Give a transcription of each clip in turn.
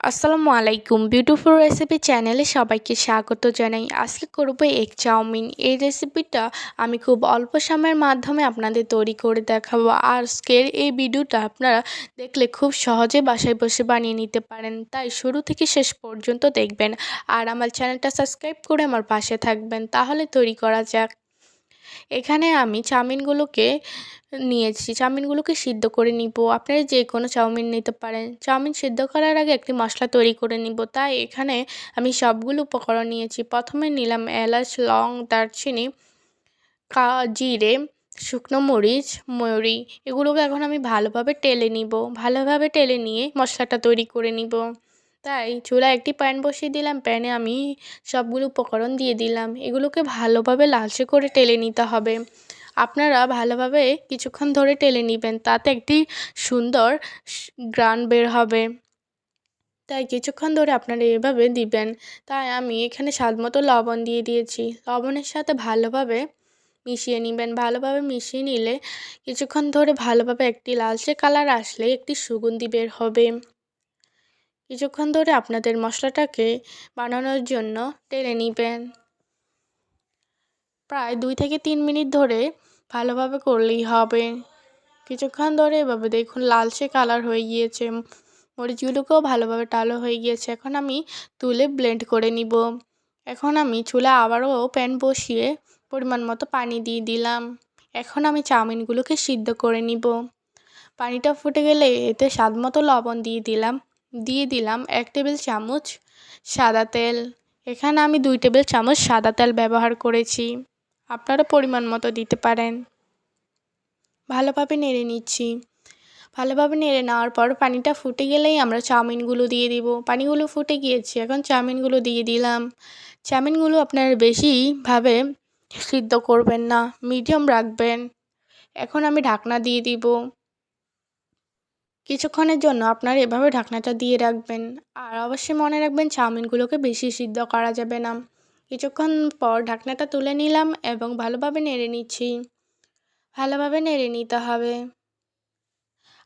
আসসালামু আলাইকুম। Beautiful recipe চ্যানেলে সবাইকে স্বাগত জানাই। আজকে করব এগ চাউমিন। এই রেসিপিটা আমি খুব অল্প সময়ের মাধ্যমে আপনাদের তৈরি করে দেখাবো। আজকের এই ভিডিওটা আপনারা দেখলে খুব সহজে বাসায় বসে বানিয়ে নিতে পারেন। তাই শুরু থেকে শেষ পর্যন্ত দেখবেন। আর আমার চ্যানেলটা সাবস্ক্রাইব করে আমার পাশে থাকবেন। তাহলে তৈরি করা যাক। এখানে আমি চাউমিনগুলোকে নিয়েছি। চাউমিনগুলোকে সিদ্ধ করে নিব। আপনারা যে কোনো চাউমিন নিতে পারেন। চাউমিন সিদ্ধ করার আগে একটি মশলা তৈরি করে নিব। তাই এখানে আমি সবগুলো উপকরণ নিয়েছি। প্রথমে নিলাম এলাচ, লং, দারচিনি, কা, জিরে, শুকনো মরিচ ময়ূরি এগুলোকে এখন আমি ভালোভাবে টেলে নিব। ভালোভাবে টেলে নিয়ে মশলাটা তৈরি করে নিব। তাই চুলায় একটি প্যান বসিয়ে দিলাম। প্যানে আমি সবগুলো উপকরণ দিয়ে দিলাম। এগুলোকে ভালোভাবে লালচে করে টেলে নিতে হবে। আপনারা ভালোভাবে কিছুক্ষণ ধরে টেলে নেবেন, তাতে একটি সুন্দর গ্রান বের হবে। তাই কিছুক্ষণ ধরে আপনারা এভাবে দিবেন। তাই আমি এখানে স্বাদ মতো লবণ দিয়ে দিয়েছি। লবণের সাথে ভালোভাবে মিশিয়ে নেবেন। ভালোভাবে মিশিয়ে নিলে কিছুক্ষণ ধরে ভালোভাবে একটি লালচে কালার আসলে একটি সুগন্ধি বের হবে। কিছুক্ষণ ধরে আপনাদের মশলাটাকে বানানোর জন্য টেলে নেবেন। প্রায় দুই থেকে তিন মিনিট ধরে ভালোভাবে করলেই হবে। কিছুক্ষণ ধরে এভাবে দেখুন লালচে কালার হয়ে গিয়েছে। মরিচগুলোকেও ভালোভাবে টালো হয়ে গিয়েছে। এখন আমি তুলে ব্লেন্ড করে নিব। এখন আমি চুলে আবারও প্যান বসিয়ে পরিমাণ মতো পানি দিয়ে দিলাম। এখন আমি চাউমিনগুলোকে সিদ্ধ করে নিব। পানিটা ফুটে গেলে এতে স্বাদ মতো লবণ দিয়ে দিলাম। দিয়ে দিলাম এক টেবিল চামচ সাদা তেল। এখানে আমি দুই টেবিল চামচ সাদা তেল ব্যবহার করেছি। আপনারা পরিমাণ মতো দিতে পারেন। ভালোভাবে নেড়ে নিচ্ছি। ভালোভাবে নেড়ে নেওয়ার পর পানিটা ফুটে গেলেই আমরা চাউমিনগুলো দিয়ে দিব। পানিগুলো ফুটে গিয়েছে, এখন চাউমিনগুলো দিয়ে দিলাম। চাউমিনগুলো আপনারা বেশিভাবে সিদ্ধ করবেন না, মিডিয়াম রাখবেন। এখন আমি ঢাকনা দিয়ে দিব। কিছুক্ষণের জন্য আপনারা এভাবে ঢাকনাটা দিয়ে রাখবেন। আর অবশ্যই মনে রাখবেন চাউমিনগুলোকে বেশি সিদ্ধ করা যাবে না। কিছুক্ষণ পর ঢাকনাটা তুলে নিলাম এবং ভালোভাবে নেড়ে নিচ্ছি। ভালোভাবে নেড়ে নিতে হবে।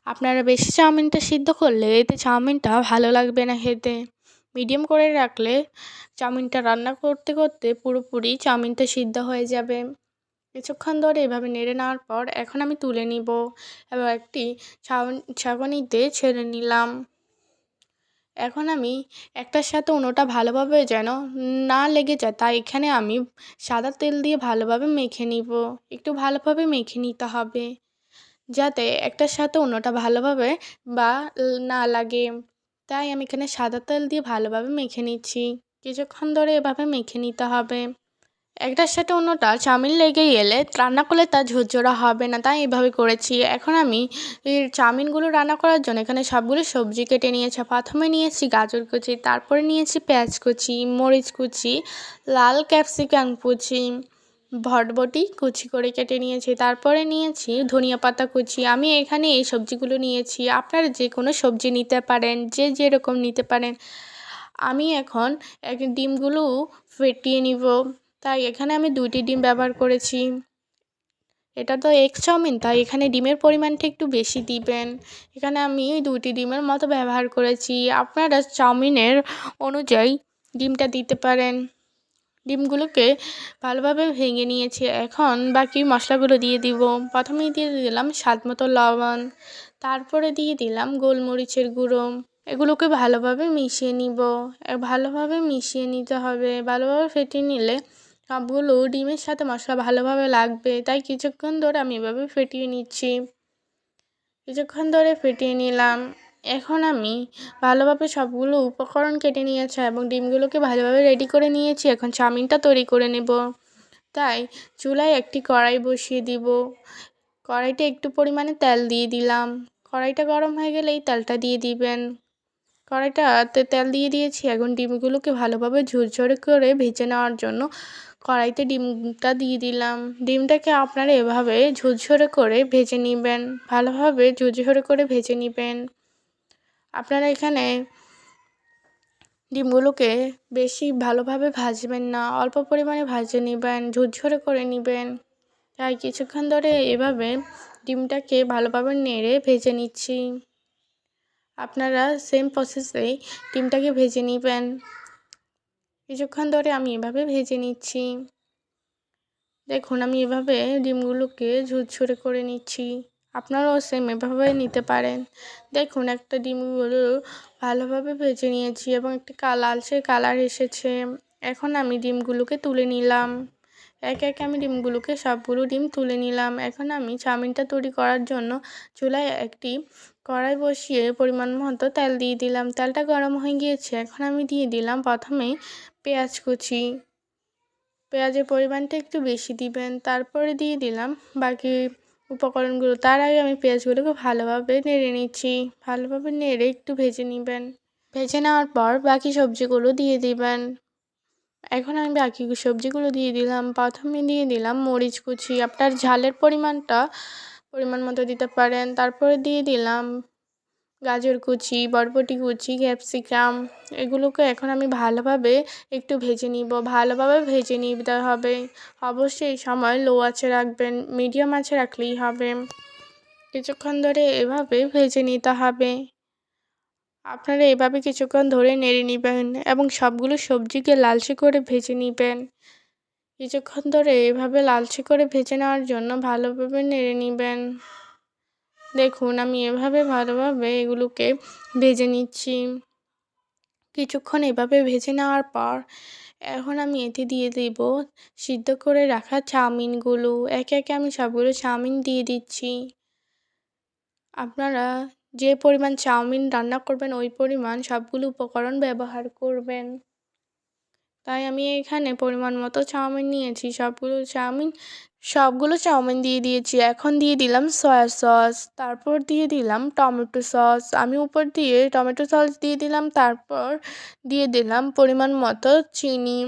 আপনারা বেশি চাউমিনটা সিদ্ধ করলে এতে চাউমিনটা ভালো লাগবে না খেতে। মিডিয়াম করে রাখলে চাউমিনটা রান্না করতে করতে পুরোপুরি চাউমিনটা সিদ্ধ হয়ে যাবে। কিছুক্ষণ ধরে এভাবে নেড়ে নেওয়ার পর এখন আমি তুলে নিব এবং একটি ছাউনিতে ছেড়ে নিলাম। এখন আমি একটার সাথে অন্যটা ভালোভাবে যেন না লেগে যায়, তাই এখানে আমি সাদা তেল দিয়ে ভালোভাবে মেখে নিব। একটু ভালোভাবে মেখে নিতে হবে যাতে একটার সাথে অন্যটা ভালোভাবে বা না লাগে। তাই আমি এখানে সাদা তেল দিয়ে ভালোভাবে মেখে নিচ্ছি। কিছুক্ষণ ধরে এভাবে মেখে নিতে হবে। একটার সাথে অন্যটা চাউমিন লেগে গেলে রান্না করলে তা ঝরঝরা হবে না, তাই এভাবে করেছি। এখন আমি চাউমিনগুলো রান্না করার জন্য এখানে সবগুলো সবজি কেটে নিয়েছি। প্রথমে নিয়েছি গাজর কুচি, তারপরে নিয়েছি পেঁয়াজ কুচি, মরিচ কুচি, লাল ক্যাপসিকাম কুচি, ভটবটি কুচি করে কেটে নিয়েছি। তারপরে নিয়েছি ধনিয়া পাতা কুচি। আমি এখানে এই সবজিগুলো নিয়েছি। আপনারা যে কোনো সবজি নিতে পারেন, যে যেরকম নিতে পারেন। আমি এখন এক ডিমগুলো ফেটিয়ে নিব। তাই এখানে আমি দুইটি ডিম ব্যবহার করেছি। এটা তো এগ চাউমিন তাই এখানে ডিমের পরিমাণটা একটু বেশি দিবেন। এখানে আমি দুইটি ডিমের মতো ব্যবহার করেছি। আপনারা চাউমিনের অনুযায়ী ডিমটা দিতে পারেন। ডিমগুলোকে ভালোভাবে ভেঙে নিয়েছি। এখন বাকি মশলাগুলো দিয়ে দিব। প্রথমেই দিয়ে দিলাম স্বাদ মতো লবণ। তারপরে দিয়ে দিলাম গোলমরিচের গুঁড়ো। এগুলোকে ভালোভাবে মিশিয়ে নিব। ভালোভাবে মিশিয়ে নিতে হবে। ভালোভাবে ফেটিয়ে নিলে সবগুলো ডিমের সাথে মশলা ভালোভাবে লাগবে, তাই কিছুক্ষণ ধরে আমি এভাবে ফেটিয়ে নিচ্ছি। কিছুক্ষণ ধরে ফেটিয়ে নিলাম। এখন আমি ভালোভাবে সবগুলো উপকরণ কেটে নিয়েছি এবং ডিমগুলোকে ভালোভাবে রেডি করে নিয়েছি। এখন চাউমিনটা তৈরি করে নেব। তাই চুলায় একটি কড়াই বসিয়ে দিব। কড়াইটা একটু পরিমাণে তেল দিয়ে দিলাম। কড়াইটা গরম হয়ে গেলে এই তেলটা দিয়ে দিবেন। কড়াইটাতে তেল দিয়ে দিয়েছি। এখন ডিমগুলোকে ভালোভাবে ঝুরঝরে করে ভেজে নেওয়ার জন্য কড়াইতে ডিমটা দিয়ে দিলাম। ডিমটাকে আপনারা এভাবে ঝুরঝরে করে ভেজে নেবেন। ভালোভাবে ঝুরঝরে করে ভেজে নেবেন। আপনারা এখানে ডিমগুলোকে বেশি ভালোভাবে ভাজবেন না। অল্প পরিমাণে ভাজে নেবেন, ঝুরঝরে করে নেবেন। তাই কিছুক্ষণ ধরে এভাবে ডিমটাকে ভালোভাবে নেড়ে ভেজে নিচ্ছি। আপনারা সেম প্রসেসেই ডিমটাকে ভেজে নেবেন। কিছুক্ষণ ধরে আমি এভাবে ভেজে নিচ্ছি। দেখুন, আমি এভাবে ডিমগুলোকে ঝুরঝুরে করে নিচ্ছি। আপনারাও সেম এভাবে নিতে পারেন। দেখুন, একটা ডিমগুলো ভালোভাবে ভেজে নিয়েছি এবং একটি লালচে কালার এসেছে। এখন আমি ডিমগুলোকে তুলে নিলাম। এক এক আমি ডিমগুলোকে সবগুলো ডিম তুলে নিলাম। এখন আমি চাউমিনটা তৈরি করার জন্য চুলায় একটি কড়াই বসিয়ে পরিমাণ মতো তেল দিয়ে দিলাম। তেলটা গরম হয়ে গিয়েছে। এখন আমি দিয়ে দিলাম প্রথমেই পেঁয়াজ কুচি। পেঁয়াজের পরিমাণটা একটু বেশি দিবেন। তারপরে দিয়ে দিলাম বাকি উপকরণগুলো। তার আগে আমি পেঁয়াজগুলোকে ভালোভাবে নেড়ে নিচ্ছি। ভালোভাবে নেড়ে একটু ভেজে নেবেন। ভেজে নেওয়ার পর বাকি সবজিগুলো দিয়ে দিবেন। এখন আমি বাকি সবজিগুলো দিয়ে দিলাম। প্রথমে দিয়ে দিলাম মরিচ কুচি। আপনার ঝালের পরিমাণটা পরিমাণ মতো দিতে পারেন। তারপরে দিয়ে দিলাম গাজর কুচি, বরবটি কুচি, ক্যাপসিকাম। এগুলোকে এখন আমি ভালোভাবে একটু ভেজে নিব। ভালোভাবে ভেজে নিতে হবে। অবশ্যই এই সময় লো আঁচে রাখবেন মিডিয়াম আঁচে রাখলেই হবে। কিছুক্ষণ ধরে এভাবে ভেজে নিতে হবে। আপনারা এভাবে কিছুক্ষণ ধরে নেড়ে নেবেন এবং সবগুলো সবজিকে লালচে করে ভেজে নেবেন। কিছুক্ষণ ধরে এভাবে লালচে করে ভেজে নেওয়ার জন্য ভালোভাবে নেড়ে নেবেন। দেখুন, আমি এভাবে ভালোভাবে এগুলোকে ভেজে নিচ্ছি। কিছুক্ষণ এভাবে ভেজে নেওয়ার পর এখন আমি এতে দিয়ে দেব সিদ্ধ করে রাখা চাউমিনগুলো। একে একে আমি সবগুলো চাউমিন দিয়ে দিচ্ছি। আপনারা যে পরিমাণ চাউমিন রান্না করবেন, ওই পরিমাণ সবগুলো উপকরণ ব্যবহার করবেন। তাই আমি এখানে পরিমাণ মতো চাউমিন নিয়েছি। সবগুলো চাউমিন সবগুলো চাউমিন দিয়ে দিয়েছি। এখন দিয়ে দিলাম সয়া সস, তারপর দিয়ে দিলাম টমেটো সস। আমি উপর দিয়ে টমেটো সস দিয়ে দিলাম, তারপর দিয়ে দিলাম পরিমাণ মতো চিনি।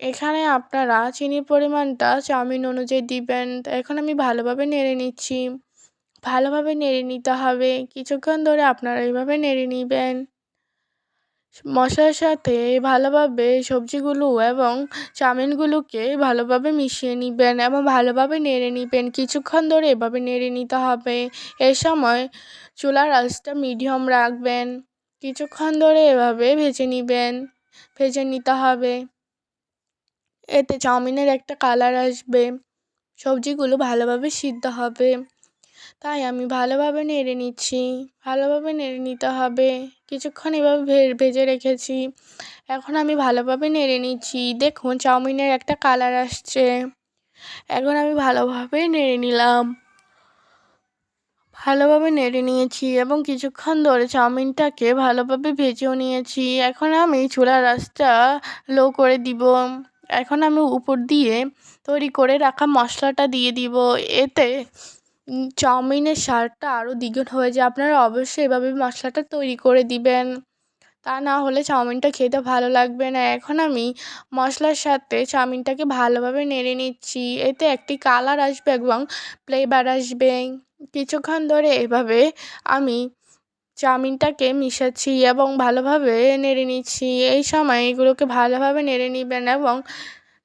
এখানে আপনারা চিনির পরিমাণটা চাউমিন অনুযায়ী দিবেন। এখন আমি ভালোভাবে নেড়ে নিচ্ছি। ভালোভাবে নেড়ে নিতে হবে। কিছুক্ষণ ধরে আপনারা এইভাবে নেড়ে নেবেন। মশলার সাথে ভালোভাবে সবজিগুলো এবং চাউমিনগুলোকে ভালোভাবে মিশিয়ে নেবেন এবং ভালোভাবে নেড়ে নেবেন। কিছুক্ষণ ধরে এভাবে নেড়ে নিতে হবে। এ সময় চুলার আঁচটা মিডিয়াম রাখবেন। কিছুক্ষণ ধরে এভাবে ভেজে নেবেন। ভেজে নিতে হবে। এতে চাউমিনের একটা কালার আসবে। সবজিগুলো ভালোভাবে সিদ্ধ হবে। তাই আমি ভালোভাবে নেড়ে নিচ্ছি, ভালোভাবে নেড়ে নিতে হবে। কিছুক্ষণ এভাবে ভেজে রেখেছি। এখন আমি ভালোভাবে নেড়ে নিচ্ছি। দেখুন, চাউমিনের একটা কালার আসছে। এখন আমি ভালোভাবে নেড়ে নিলাম। ভালোভাবে নেড়ে নিয়েছি এবং কিছুক্ষণ ধরে চাউমিনটাকে ভালোভাবে ভেজেও নিয়েছি। এখন আমি চুলার আঁচটা লো করে দিব। এখন আমি উপর দিয়ে তৈরি করে রাখা মশলাটা দিয়ে দিব। এতে চাউমিনের স্বাদটা আরও দ্বিগুণ হয়ে যায়। আপনারা অবশ্যই এভাবে মশলাটা তৈরি করে দিবেন। তা না হলে চাউমিনটা খেতে ভালো লাগবে না। এখন আমি মশলার সাথে চাউমিনটাকে ভালোভাবে নেড়ে নিচ্ছি। এতে একটি কালার আসবে এবং ফ্লেভার আসবে। কিছুক্ষণ ধরে এভাবে আমি চাউমিনটাকে মিশাচ্ছি এবং ভালোভাবে নেড়ে নিচ্ছি। এই সময় এগুলোকে ভালোভাবে নেড়ে নেবেন এবং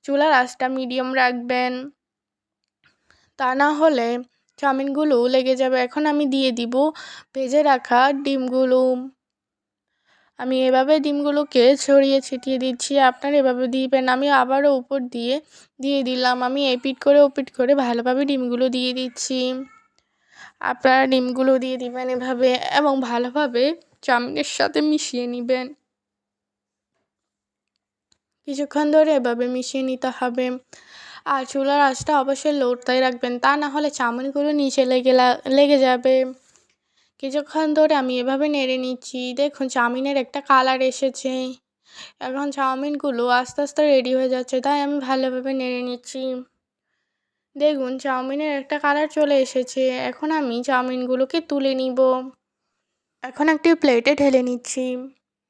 চুলার আঁচটা মিডিয়াম রাখবেন। তা না হলে চাউমিনগুলো লেগে যাবে। এখন আমি দিয়ে দিব ভেজে রাখা ডিমগুলো। আমি এভাবে ডিমগুলোকে ছড়িয়ে ছিটিয়ে দিচ্ছি, আপনারা এভাবে দিবেন। আমি আবারও উপর দিয়ে দিয়ে দিলাম। আমি এপিট করে ওপিট করে ভালোভাবে ডিমগুলো দিয়ে দিচ্ছি। আপনারা ডিমগুলো দিয়ে দিবেন এভাবে এবং ভালোভাবে চাউমিনের সাথে মিশিয়ে নেবেন। কিছুক্ষণ ধরে এভাবে মিশিয়ে নিতে হবে। আর চুলার আঁচটা অবশ্যই লোটাই রাখবেন। তা না হলে চাউমিনগুলো নিচে লেগে লেগে যাবে। কিছুক্ষণ ধরে আমি এভাবে নেড়ে নিচ্ছি। দেখুন, চাউমিনের একটা কালার এসেছে। এখন চাউমিনগুলো আস্তে আস্তে রেডি হয়ে যাচ্ছে, তাই আমি ভালোভাবে নেড়ে নিচ্ছি। দেখুন, চাউমিনের একটা কালার চলে এসেছে। এখন আমি চাউমিনগুলোকে তুলে নিব। এখন একটি প্লেটে ঢেলে নিচ্ছি।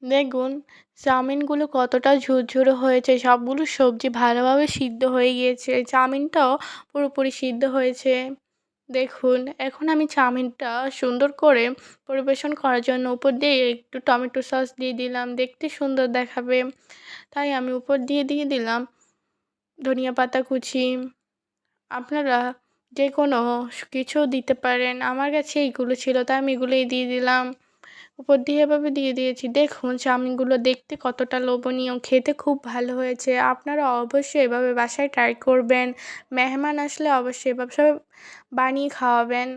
দেখুন, চাউমিনগুলো কতটা ঝুরঝুরে হয়েছে। সবগুলো সবজি ভালোভাবে সিদ্ধ হয়ে গিয়েছে। চাউমিনটাও পুরোপুরি সিদ্ধ হয়েছে। দেখুন, এখন আমি চাউমিনটা সুন্দর করে পরিবেশন করার জন্য উপর দিয়ে একটু টমেটো সস দিয়ে দিলাম। দেখতে সুন্দর দেখাবে। তাই আমি উপর দিয়ে দিয়ে দিলাম ধনিয়া পাতা কুচি। আপনারা যে কোনো কিছু দিতে পারেন। আমার কাছে এইগুলো ছিল, তাই আমি এগুলোই দিয়ে দিলাম। উপর দিয়ে এভাবে দিয়ে দিয়েছি। দেখুন, চাউমিনগুলো দেখতে কতটা লোভনীয়, খেতে খুব ভালো হয়েছে। আপনারা অবশ্যই এভাবে বাসায় ট্রাই করবেন। মেহমান আসলে অবশ্যই এভাবে বানিয়ে খাওয়াবেন।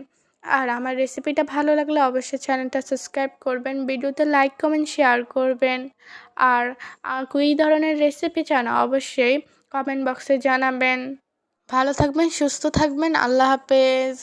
আর আমার রেসিপিটা ভালো লাগলে অবশ্যই চ্যানেলটা সাবস্ক্রাইব করবেন ভিডিওতে লাইক কমেন্ট শেয়ার করবেন। আর কী ধরনের রেসিপি চান অবশ্যই কমেন্ট বক্সে জানাবেন। ভালো থাকবেন, সুস্থ থাকবেন, আল্লাহ হাফেজ।